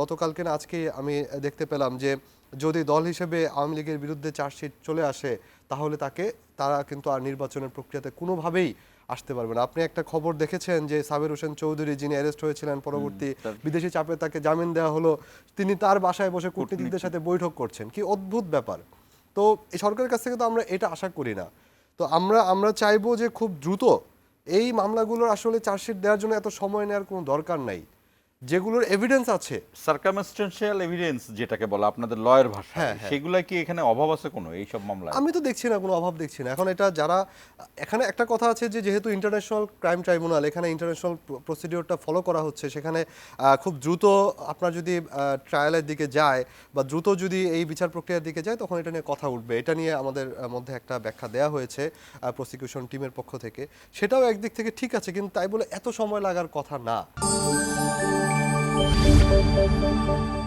গতকালকে না আজকে আমি দেখতে পেলাম যে যদি দল হিসেবে আওয়ামী লীগের বিরুদ্ধে চার্জশিট চলে আসে তাহলে তাকে তারা কিন্তু আর নির্বাচনের প্রক্রিয়াতে কোনোভাবেই আসতে পারবে না। আপনি একটা খবর দেখেছেন যে সাবির হোসেন চৌধুরী যিনি অ্যারেস্ট হয়েছিলেন পরবর্তী বিদেশি চাপে তাকে জামিন দেওয়া হলো তিনি তার বাসায় বসে কূটনীতিকদের সাথে বৈঠক করছেন। কি অদ্ভুত ব্যাপার। তো এই সরকারের কাছ থেকে তো আমরা এটা আশা করি না। তো আমরা আমরা চাইব যে খুব দ্রুত এই মামলাগুলোর আসলে চার্জশিট দেওয়ার জন্য এত সময় নেওয়ার কোনো দরকার নাই। যেগুলোর এভিডেন্স আছে। সার্কামস্টেন্সিয়াল এভিডেন্স যেটাকে বলা আপনাদের লয়ের ভাষা হ্যাঁ, হ্যাঁ। সেগুলা কি এখানে অভাব আছে কোনো এই সব মামলায়? আমি তো দেখছি না কোনো অভাব দেখছি না। এখন এটা যারা এখানে একটা কথা আছে যে যেহেতু ইন্টারন্যাশনাল ক্রাইম ট্রাইব্যুনাল এখানে ইন্টারন্যাশনাল প্রসিডিওরটা ফলো করা হচ্ছে সেখানে খুব দ্রুত আপনার যদি ট্রায়ালের দিকে যায় বা দ্রুত যদি এই বিচার প্রক্রিয়ার দিকে যায় তখন এটা নিয়ে কথা উঠবে। এটা নিয়ে আমাদের মধ্যে একটা ব্যাখ্যা দেওয়া হয়েছে প্রসিকিউশন টিমের পক্ষ থেকে। সেটাও একদিক থেকে ঠিক আছে কিন্তু তাই বলে এত সময় লাগার কথা না। Música